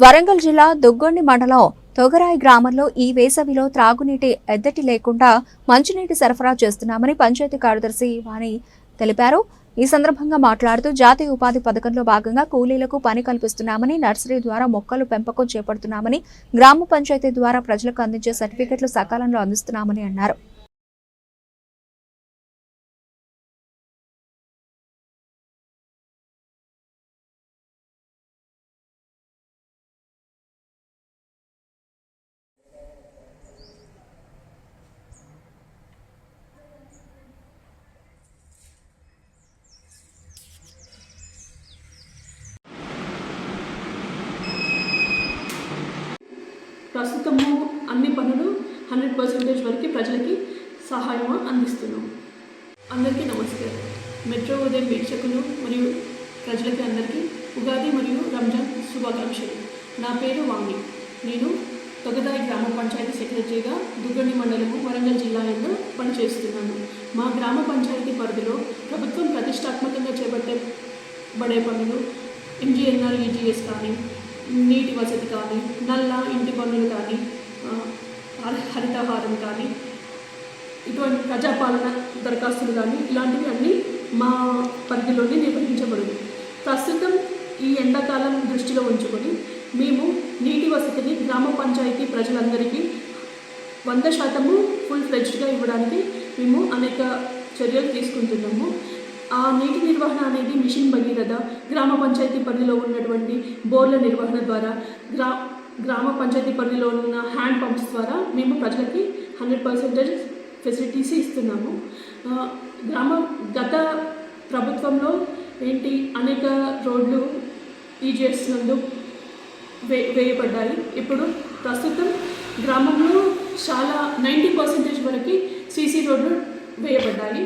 వరంగల్ జిల్లా దుగ్గొండి మండలం తొగరాయి గ్రామంలో ఈ వేసవిలో త్రాగునీటి ఎద్దటి లేకుండా మంచినీటి సరఫరా చేస్తున్నామని పంచాయతీ కార్యదర్శి వాణి తెలిపారు. ఈ సందర్భంగా మాట్లాడుతూ జాతీయ ఉపాధి పథకంలో భాగంగా కూలీలకు పని కల్పిస్తున్నామని నర్సరీ ద్వారా మొక్కలు పెంపకం చేపడుతున్నామని గ్రామ పంచాయతీ ద్వారా ప్రజలకు అందించే సర్టిఫికెట్లు సకాలంలో అందిస్తున్నామని అన్నారు. ప్రస్తుతము అన్ని పనులు హండ్రెడ్ పర్సెంటేజ్ వరకు ప్రజలకి సహాయం అందిస్తున్నాం అందరికీ నమస్కారం. మెట్రో ఉదయం వీక్షకులు మరియు ప్రజలకి అందరికీ ఉగాది మరియు రంజాన్ శుభాకాంక్షలు. నా పేరు వాణి. నేను తొగదాయి గ్రామ పంచాయతీ సెక్రటరీగా దుగ్గండి మండలము వరంగల్ జిల్లా యందు పనిచేస్తున్నాను. మా గ్రామ పంచాయతీ పరిధిలో ప్రభుత్వం ప్రతిష్టాత్మకంగా చేపట్టే బడే పనులు ఎంజీఎన్ఆర్ ఈజీఎస్ కానీ నీటి వసతి కానీ నల్ల ఇంటి పనులు కానీ హరితహారం కానీ ఇటువంటి ప్రజాపాలన దరఖాస్తులు కానీ ఇలాంటివి అన్నీ మా పరిధిలోనే నిర్వహించబడదు ప్రస్తుతం ఈ ఎండాకాలం దృష్టిలో ఉంచుకొని మేము నీటి వసతిని గ్రామ పంచాయతీ ప్రజలందరికీ వంద శాతము ఫుల్ ఫ్లెడ్జ్డ్గా ఇవ్వడానికి మేము అనేక చర్యలు తీసుకుంటున్నాము. ఆ నీటి నిర్వహణ అనేది మిషన్ కదా? గ్రామ పంచాయతీ పరిధిలో ఉన్నటువంటి బోర్ల నిర్వహణ ద్వారా గ్రా గ్రామ పంచాయతీ పరిధిలో ఉన్న హ్యాండ్ పంప్స్ ద్వారా మేము ప్రజలకి హండ్రెడ్ పర్సెంటేజ్ ఫెసిలిటీస్ ఇస్తున్నాము. గ్రామ గత ప్రభుత్వంలో ఏంటి అనేక రోడ్లు ఈజీఎస్ నందు వే వేయబడ్డాయి. ఇప్పుడు ప్రస్తుతం గ్రామంలో చాలా నైంటీ పర్సెంటేజ్ వరకు సీసీ రోడ్లు వేయబడ్డాయి.